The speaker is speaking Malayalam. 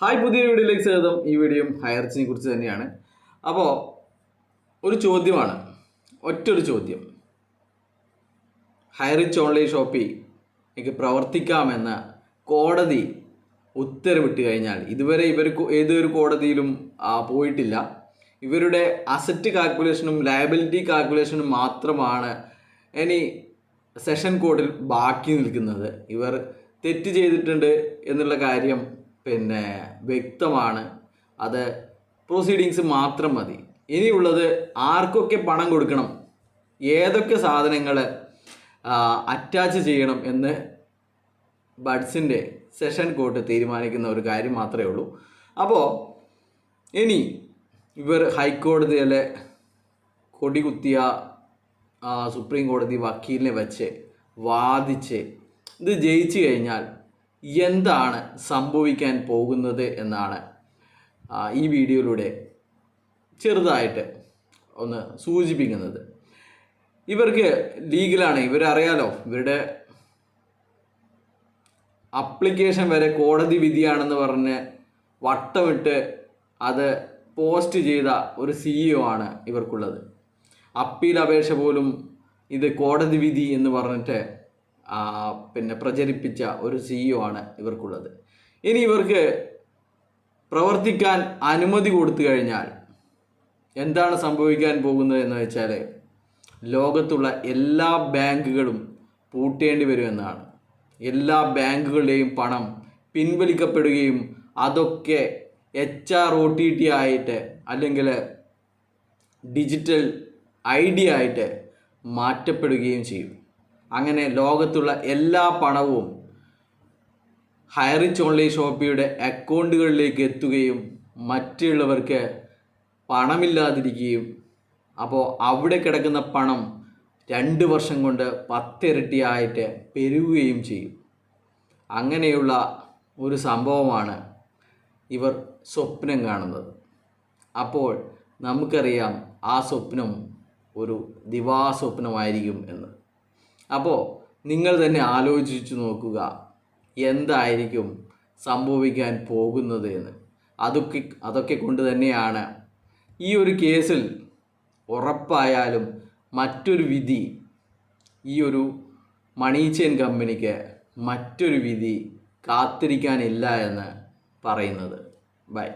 ഹായ് പുതിയ വീഡിയോയിലേക്ക് സ്വാഗതം. ഈ വീഡിയോയും ഹയർച്ചിനെ കുറിച്ച് തന്നെയാണ്. അപ്പോൾ ഒരു ചോദ്യമാണ്. ഒറ്റൊരു ചോദ്യം. ഹയറിച്ച് ഓൺലൈൻ ഷോപ്പിൽ എനിക്ക് പ്രവർത്തിക്കാമെന്ന കോടതി ഉത്തരവിട്ട് കഴിഞ്ഞാൽ ഇതുവരെ ഇവർ ഏതൊരു കോടതിയിലും പോയിട്ടില്ല. ഇവരുടെ അസറ്റ് കാൽക്കുലേഷനും ലയബിലിറ്റി കാൽക്കുലേഷനും മാത്രമാണ് ഇനി സെഷൻ കോഡിൽ ബാക്കി നിൽക്കുന്നത്. ഇവർ തെറ്റ് ചെയ്തിട്ടുണ്ട് എന്നുള്ള കാര്യം പിന്നെ വ്യക്തമാണ്. അത് പ്രൊസീഡിങ്സ് മാത്രം മതി. ഇനിയുള്ളത് ആർക്കൊക്കെ പണം കൊടുക്കണം? ഏതൊക്കെ സാധനങ്ങൾ അറ്റാച്ച് ചെയ്യണം എന്ന് ബഡ്സിന്റെ സെഷൻ കോർട്ട് തീരുമാനിക്കുന്ന ഒരു കാര്യം മാത്രമേ ഉള്ളൂ. അപ്പോൾ ഇനി ഇവർ ഹൈക്കോടതിയിലെ കൊടി കുത്തിയ സുപ്രീം കോടതി വക്കീലിനെ വെച്ച് വാദിച്ച് ഇത് ജയിച്ചു കഴിഞ്ഞാൽ എന്താണ് സംഭവിക്കാൻ പോകുന്നത് എന്നാണ് ഈ വീഡിയോയിലൂടെ ചെറുതായിട്ട് ഒന്ന് സൂചിപ്പിക്കുന്നത്. ഇവർക്ക് ലീഗലാണ് ഇവരറിയാലോ ഇവരുടെ അപ്ലിക്കേഷൻ വരെ കോടതി വിധിയാണെന്ന് പറഞ്ഞ് വട്ടമിട്ട് അത് പോസ്റ്റ് ചെയ്ത ഒരു സിഇഒ ആണ് ഇവർക്കുള്ളത്. അപ്പീൽ അപേക്ഷ പോലും ഇത് കോടതി വിധി എന്ന് പറഞ്ഞിട്ട് പിന്നെ പ്രചരിപ്പിച്ച ഒരു സിഇഒ ആണ് ഇവർക്കുള്ളത്. ഇനി ഇവർക്ക് പ്രവർത്തിക്കാൻ അനുമതി കൊടുത്തു കഴിഞ്ഞാൽ എന്താണ് സംഭവിക്കാൻ പോകുന്നത് എന്ന് വെച്ചാൽ ലോകത്തുള്ള എല്ലാ ബാങ്കുകളും പൂട്ടേണ്ടി വരുമെന്നാണ് എല്ലാ ബാങ്കുകളുടെയും പണം പിൻവലിക്കപ്പെടുകയും അതൊക്കെ H R O T T ആയിട്ട് അല്ലെങ്കിൽ ഡിജിറ്റൽ ഐ ഡി ആയിട്ട് മാറ്റപ്പെടുകയും ചെയ്യും. അങ്ങനെ ലോകത്തുള്ള എല്ലാ പണവും ഹയറിച്ച് ഓൺലൈൻ ഷോപ്പിയുടെ അക്കൗണ്ടുകളിലേക്ക് എത്തുകയും മറ്റുള്ളവർക്ക് പണമില്ലാതിരിക്കുകയും അപ്പോൾ അവിടെ കിടക്കുന്ന പണം രണ്ട് വർഷം കൊണ്ട് പത്തിരട്ടിയായിട്ട് പെരുകുകയും ചെയ്യും. അങ്ങനെയുള്ള ഒരു സംഭവമാണ് ഇവർ സ്വപ്നം കാണുന്നത്. അപ്പോൾ നമുക്കറിയാം ആ സ്വപ്നം ഒരു ദിവാസ്വപ്നമായിരിക്കും എന്ന്. അപ്പോൾ നിങ്ങൾ തന്നെ ആലോചിച്ചു നോക്കുക. എന്തായിരിക്കും സംഭവിക്കാൻ പോകുന്നത് എന്ന്. അതൊക്കെ അതൊക്കെ കൊണ്ട് തന്നെയാണ് ഈ ഒരു കേസിൽ ഉറപ്പായാലും മറ്റൊരു വിധി ഈ ഒരു മണി ചെയിൻ കമ്പനിക്ക് മറ്റൊരു വിധി കാത്തിരിക്കാനില്ല എന്ന് പറയുന്നത്. ബൈ.